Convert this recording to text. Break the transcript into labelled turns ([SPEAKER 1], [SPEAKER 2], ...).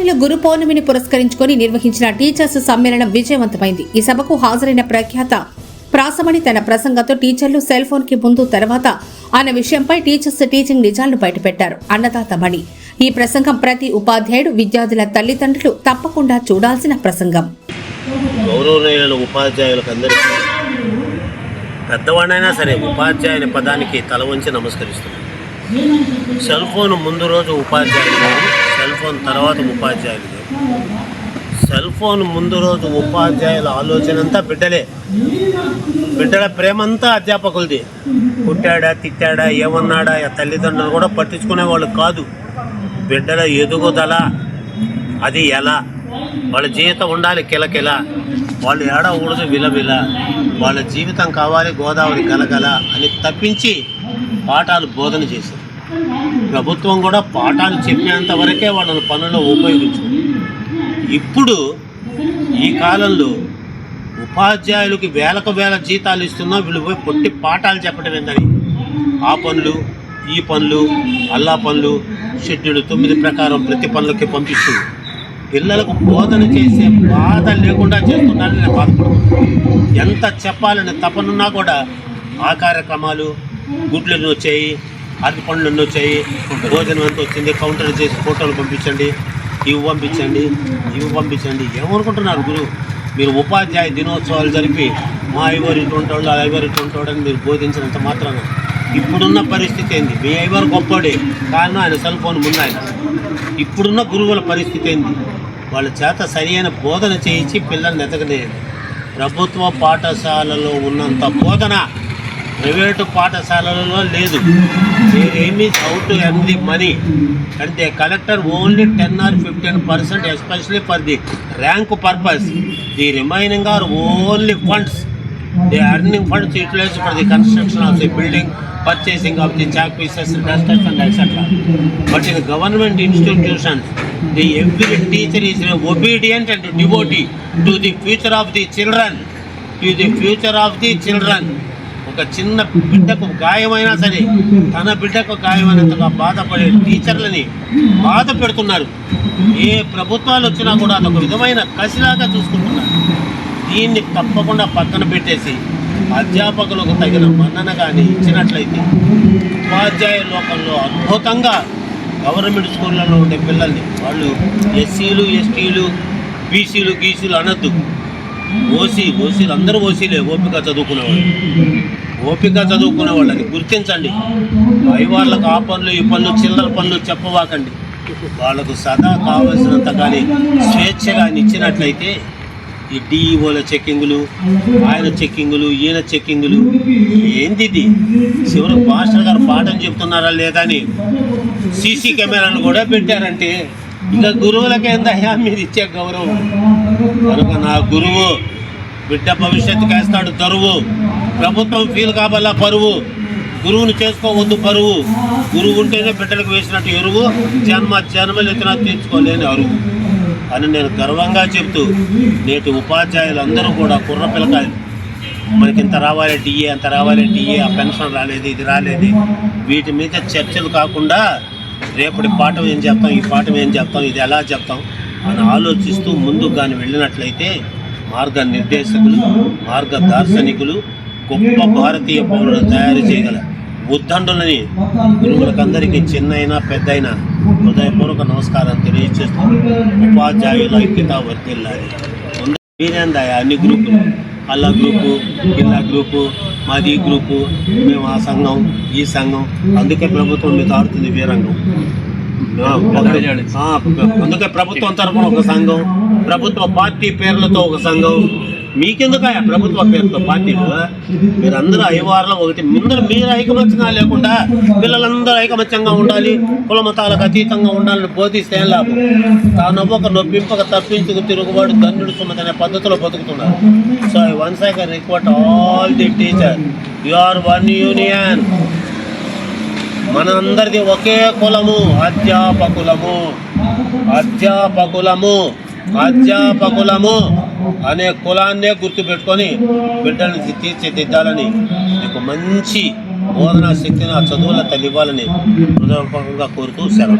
[SPEAKER 1] ఆవలిలో గురు పౌర్ణమిని పురస్కరించుకొని నిర్వహించిన టీచర్స్ సమ్మేళనం విజయవంతమైంది. ఈ సభకు హాజరైన ప్రఖ్యాత ప్రాసమణి తన ప్రసంగంతో టీచర్లు సెల్ ఫోన్కి ముందు తర్వాత అన్న విషయంపై టీచర్స్ టీచింగ్ నిజాలను బయటపెట్టారు. అన్నదాత మణి ఈ ప్రసంగం ప్రతి ఉపాధ్యాయుడు విద్యార్థుల తల్లిదండ్రులు తప్పకుండా చూడాల్సిన ప్రసంగం.
[SPEAKER 2] గౌరవనీయులైన ఉపాధ్యాయులకు అందరికీ పెద్దవాడైనా సరే ఉపాధ్యాయుని పదానికి తల వంచి నమస్కరిస్తున్నాను. సెల్ ఫోన్ ముందు రోజు ఉపాధ్యాయులు సెల్ ఫోన్ తర్వాత ఉపాధ్యాయులు సెల్ ఫోన్ ముందు రోజు ఉపాధ్యాయుల ఆలోచన అంతా బిడ్డలే. బిడ్డల ప్రేమంతా అధ్యాపకులది. పుట్టాడా తిట్టాడా ఏమన్నాడా తల్లిదండ్రులు కూడా పట్టించుకునే వాళ్ళు కాదు. బిడ్డల ఎదుగుదల అది ఎలా? వాళ్ళ జీవితం ఉండాలి కిలకిల. వాళ్ళు ఏడవకూడదు విలవిల. వాళ్ళ జీవితం కావాలి గోదావరి గలగల అని తప్పించి పాఠాలు బోధన చేశారు. ప్రభుత్వం కూడా పాఠాలు చెప్పేంత వరకే వాళ్ళని పనుల్లో ఉపయోగించు ఇప్పుడు ఈ కాలంలో ఉపాధ్యాయులకి వేలకు వేల జీతాలు ఇస్తున్నా వీళ్ళు పోయి పొట్టి పాఠాలు చెప్పడం ఏందని? ఆ పనులు ఈ పనులు అల్లా పనులు షెడ్యూల్ తొమ్మిది ప్రకారం ప్రతి పనులకి పంపిస్తూ పిల్లలకు బోధన చేసే బాధ లేకుండా చేస్తున్నారని నేను బాధపడుతున్నాను. ఎంత చెప్పాలని తపనున్నా కూడా ఆ కార్యక్రమాలు గుడ్లు ఎన్ని వచ్చాయి అరటి పండ్లు ఎన్ని వచ్చాయి భోజనం ఎంత వచ్చింది. కౌంటర్ చేసి ఫోటోలు పంపించండి. ఇవి పంపించండి. ఇవి పంపించండి. ఏమనుకుంటున్నారు గురువు మీరు ఉపాధ్యాయ దినోత్సవాలు జరిపి మా ఐవరు ఇటువంటి వాళ్ళు ఐవరు ఇటువంటి వాడు అని మీరు బోధించినంత మాత్రాన ఇప్పుడున్న పరిస్థితి ఏంది? మీ ఐవర్ గొప్పడే కారణం ఆయన సెల్ ఫోన్ ఉన్నాయి ఇప్పుడున్న గురువుల పరిస్థితి ఏంది? వాళ్ళ చేత సరైన బోధన చేయించి పిల్లల్ని ఎదగలేదు ప్రభుత్వ పాఠశాలలో ఉన్నంత బోధన ప్రైవేటు పాఠశాలలో లేదు. ఏమీ డౌట్ ఎంది మనీ అంటే collector only ten or fifteen percent especially for the rank purpose. The remaining or only funds. The earning funds utilize for the construction of the building purchasing of the chalk pieces construction and etcetera but in government institution the every teacher is obedient and devotee to the future of the children. To the future of the children. ఒక చిన్న బిడ్డకు గాయమైనా సరే తన బిడ్డకు గాయమైనంతగా బాధపడే టీచర్లని బాధ పెడుతున్నారు. ఏ ప్రభుత్వాలు వచ్చినా కూడా అదొక విధమైన కసిలాగా చూసుకుంటున్నారు. దీన్ని తప్పకుండా పక్కన పెట్టేసి అధ్యాపకులకు తగిన మన్నన కానీ ఇచ్చినట్లయితే ఉపాధ్యాయ లోకంలో అద్భుతంగా గవర్నమెంట్ స్కూళ్ళలో ఉండే పిల్లల్ని వాళ్ళు ఎస్సీలు ఎస్టీలు బీసీలు గీసీలు అనొద్దు. ఓసీ ఓసీలు అందరూ ఓసీలే ఓపిక చదువుకునేవాళ్ళు. ఓపిక చదువుకునే వాళ్ళని గుర్తించండి. పై వాళ్ళకు ఆ పనులు ఈ పనులు చిల్లర పనులు చెప్పవాకండి. వాళ్ళకు సదా కావలసినంత కానీ స్వేచ్ఛగా కానీ ఇచ్చినట్లయితే ఈ డిఈఓల చెక్కింగులు ఆయన చెక్కింగులు ఈయన చెక్కింగులు ఏంది ఇది? చివరికి మాస్టర్ గారు పాఠం చెప్తున్నారా లేదా అని సీసీ కెమెరాలు కూడా పెట్టారంటే ఇక గురువులకేందయ్యా మీరు ఇచ్చే గౌరవం. కనుక నా గురువు బిడ్డ భవిష్యత్తు వేస్తాడు తరువు ప్రభుత్వం ఫీల్ కాబల్లా పరువు. గురువుని చేసుకోవద్దు పరువు. గురువు ఉంటేనే బిడ్డలకు వేసినట్టు ఎరువు. జన్మ జన్మలు ఎత్తినా తీర్చుకోలేని అరువు. అని నేను గర్వంగా చెప్తూ నేటి ఉపాధ్యాయులు అందరూ కూడా కుర్ర పిల్లకాయలు. మనకి ఇంత రావాలి డిఏ అంత రావాలి డిఏ ఆ పెన్షన్ రాలేదు ఇది రాలేదు. వీటి మీద చర్చలు కాకుండా రేపటి పాఠం ఏం చెప్తాం ఈ పాఠం ఏం చెప్తాం ఇది ఎలా చెప్తాం అని ఆలోచిస్తూ ముందుకు కానీ వెళ్ళినట్లయితే మార్గ నిర్దేశకులు మార్గ దార్శనికులు గొప్ప భారతీయ పౌరులను తయారు చేయగల ఉద్దండులని గురువులకందరికీ చిన్నైనా పెద్దయినా హృదయపూర్వక నమస్కారం తెలియజేస్తూ ఉపాధ్యాయుల ఐక్యత వర్తిల్లాలి ముందు అన్ని గ్రూపులు అల్లా గ్రూపు ఇల్లా గ్రూపు మాది గ్రూపు మేము ఆ సంఘం ఈ సంఘం. అందుకే ప్రభుత్వం మీద ఆడుతుంది వీరంగం అందుకే ప్రభుత్వం తరఫున ఒక సంఘం ప్రభుత్వ పార్టీ పేర్లతో ఒక సంఘం మీకెందుకు ప్రభుత్వ పేరుతో పార్టీలు? మీరందరూ అయ్యవారిలో ఒకటి. ముందర మీరు ఐకమత్యంగా లేకుండా పిల్లలందరూ ఐకమత్యంగా ఉండాలి కుల మతాలకు అతీతంగా ఉండాలని బోధిస్తే ఏం లాభం? తానొవ్వక నొప్పింపక తప్పించుకు తిరుగుబాటు దండుడు సున్నదనే పద్ధతిలో బతుకుతున్నారు. So I once I can request all the teacher you are one union మనందరిది ఒకే కులము అధ్యాపకులము. అధ్యాపకులము అధ్యాపకులము. అనే కులాన్నే గుర్తుపెట్టుకొని బిడ్డల్ని తీర్చిదిద్దాలని మీకు మంచి బోధనా శక్తిని ఆ చదువుల తల్లి ఇవ్వాలని హృదయపూర్వకంగా కోరుతూ సెలవు.